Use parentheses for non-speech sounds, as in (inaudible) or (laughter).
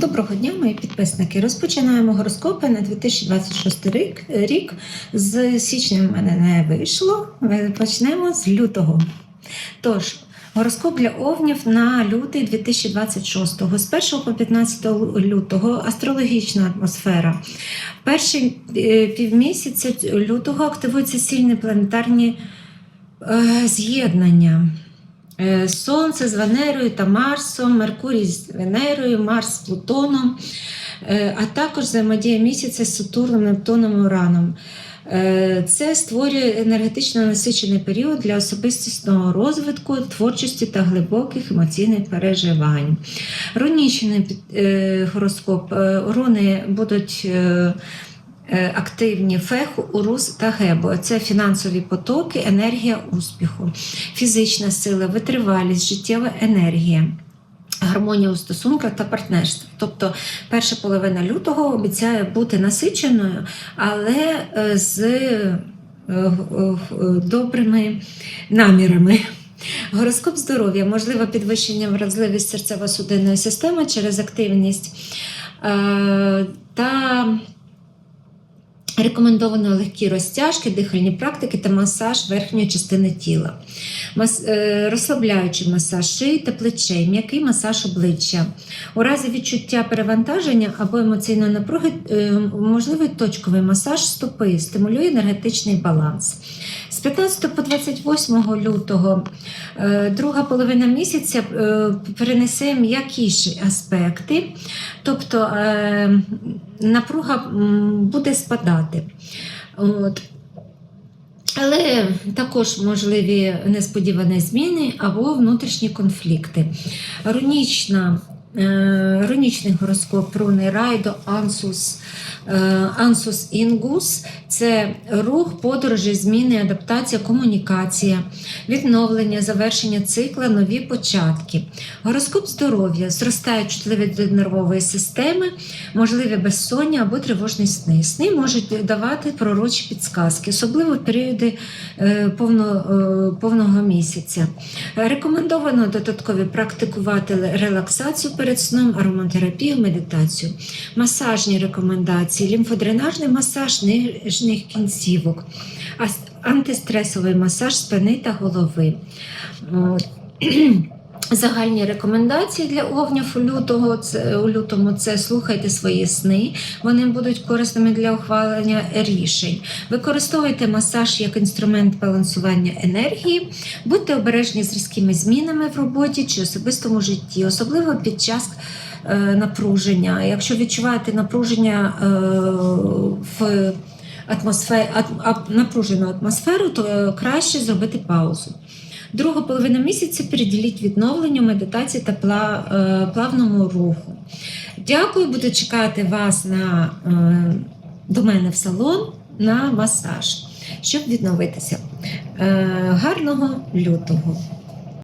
Доброго дня, мої підписники. Розпочинаємо гороскопи на 2026 рік. З січня в мене не вийшло. Почнемо з лютого. Тож, гороскоп для овнів на лютий 2026. З 1 по 15 лютого астрологічна атмосфера. Перший е, півмісяця лютого активуються сильні планетарні е, з'єднання. Е, Сонце з Венерою та Марсом, Меркурій з Венерою, Марс з Плутоном, е, а також взаємодія місяця з Сатурном, Нептуном і Ураном. Е, Це створює енергетично насичений період для особистісного розвитку, творчості та глибоких емоційних переживань. Рунічний гороскоп. Руни будуть. Е, Активні феху, урус та гебо це фінансові потоки, енергія успіху, фізична сила, витривалість, життєва енергія. Гармонія у стосунках та партнерстві. Тобто перша половина лютого обіцяє бути насиченою, але е, з е, добрими намірами. Гороскоп здоров'я, можливо, підвищення вразливість серцево-судинної системи через активність та Рекомендовано легкі розтяжки, дихальні практики та масаж верхньої частини тіла, Мас, е, розслабляючий масаж шиї та плечей, м'який масаж обличчя. У разі відчуття перевантаження або емоційної напруги е, можливий точковий масаж стопи, стимулює енергетичний баланс. З 15 по 28 лютого е, друга половина місяця перенесе м'якіші аспекти, тобто напруга буде спадати. От. Але також можливі несподівані зміни або внутрішні конфлікти. Рунічна, рунічний гороскоп руни Райдо, Ансус, е, Ансус Інгус це рух, подорожі, зміни, адаптація, комунікація, відновлення, завершення цикла, нові початки. Гороскоп здоров'я, зростає чутливість до нервової системи, можливі безсоння або тривожні сни. Сни можуть давати пророчі підсказки, особливо в періоди е, е, повного місяця. Рекомендовано додаткові практикувати релаксацію перед сном, ароматерапію, медитацію, масажні рекомендації, лімфодренажний масаж нижніх кінцівок, антистресовий масаж спини та голови. (clears throat) Загальні рекомендації для овнів у лютого це у лютому це слухайте свої сни. Вони будуть корисними для ухвалення рішень. Використовуйте масаж як інструмент балансування енергії, будьте обережні з різкими змінами в роботі чи особистому житті, особливо під час е, напруження. Якщо відчуваєте напруження е, в атмосфері, напружену атмосферу, то е, краще зробити паузу. Другу половина місяця переділіть відновленню, медитації та е, плавному руху. Дякую, буду чекати вас на, е, до мене в салон на масаж, щоб відновитися. Е, Гарного лютого!